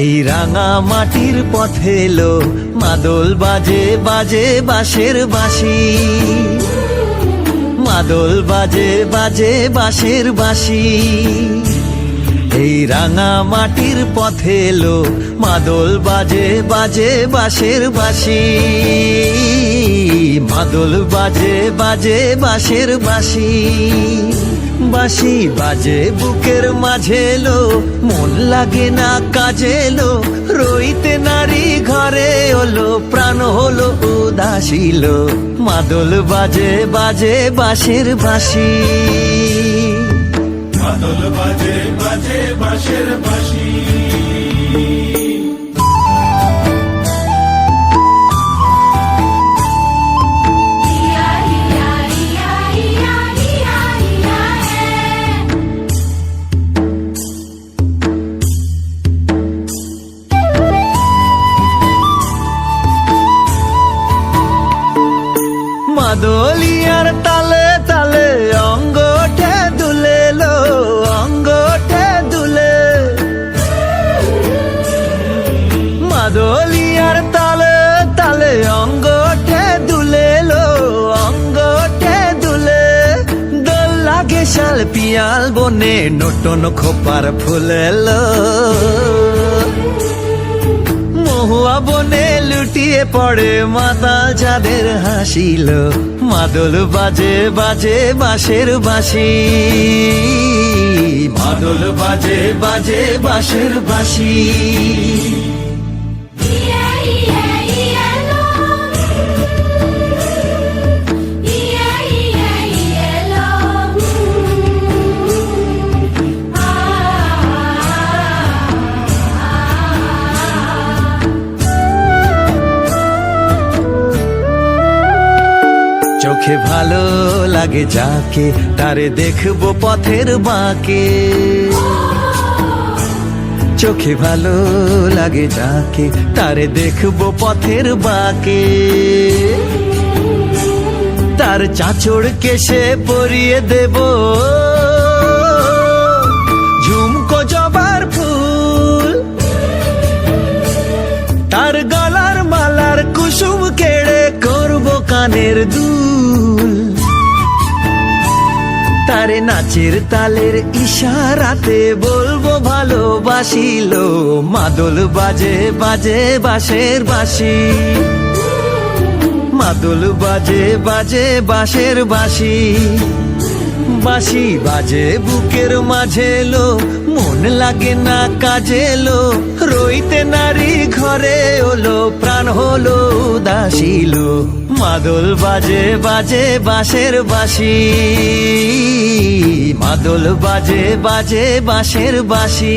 এই রাঙা মাটির পথে এলো মাদল বাজে বাজে বাঁশের বাঁশি। মাদল বাজে বাজে বাঁশের বাঁশি। এই রাঙা মাটির পথে এলো, মাদল বাজে বাজে বাঁশের বাঁশি। মাদল বাজে বাজে বাঁশের বাঁশি। বাঁশি বাজে, বুকের মাঝে এলো, মন লাগে না, কাজে এলো। রইতে নারী ঘরে হলো প্রাণ হলো উদাসীল মাদল বাজে বাজে বাঁশের বাঁশি। মাদল বাজে বাজে বাঁশের বাঁশি। মাদলিয়ার তালে তালে অঙ্গঠে লাগে শাল পিয়াল বনে নটন খোপার ফুলেলো মহুয়া বনে লুটিয়ে পড়ে মাতাল যাদের হাসিল। মাদল বাজে বাজে বাঁশের বাঁশি। মাদল বাজে বাজে বাঁশের বাঁশি। চোখে ভালো লাগে যাকে, তারে দেখব পথের বাঁকে। চোখে ভালো লাগে যাকে, তারে দেখব পথের বাঁকে। তার চাচড় কেসে পরিয়ে দেব। ঝুমকো জবার ফুল। তার গলার কানের দুল। তারে নাচের তালের ইশারাতে বলব, ভালোবাসিল মাদল বাজে বাজে বাঁশের বাঁশি। মাদল বাজে বাজে বাঁশের বাঁশি। বাঁশি বাজে বুকের মাঝে লো মন লাগে না কাজে লো রইতে নারী ঘরে ওলো প্রাণ হলো উদাসীল মাদল বাজে বাজে বাঁশের বাঁশি। মাদল বাজে বাজে বাঁশের বাঁশি।